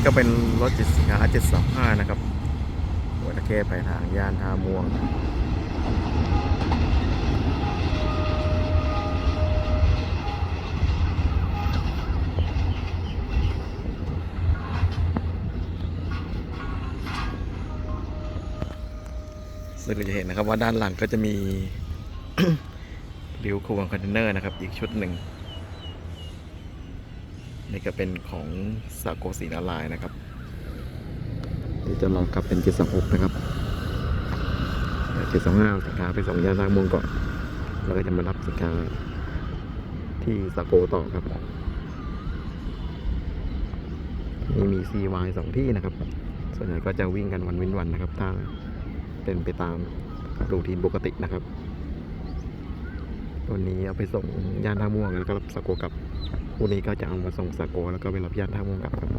ี้ก็เป็นรถจิตขาเจ็ดสองห้านะครับหัวตะเข้ไปทางย่านท่าม่วงซึ่งเราจะเห็นนะครับว่าด้านหลังก็จะมีริ้วโควงคอนเทนเนอร์นะครับ อีกชุดหนึ่ง นี่ก็เป็นของสาโกสีนาลายนะครับเดี๋ยวจะลองกลับเป็น 726 นะครับเจ็ดสองห้าสินค้าไปส่งยานทางมงก่อน แล้วก็จะมารับสินค้าที่สาโกต่อครับ นี่มี CY สองที่นะครับ ส่วนใหญ่ก็จะวิ่งกันวันเว้นวันนะครับ ถ้าเป็นไปตามรูทีนปกตินะครับ วันนี้เอาไปส่งย่านท่าม่วงแล้วก็รับสาโกกลับ คู่นี้ก็จะเอามาส่งสากลแล้วก็เป็นรับญาติท่ามงกับครับ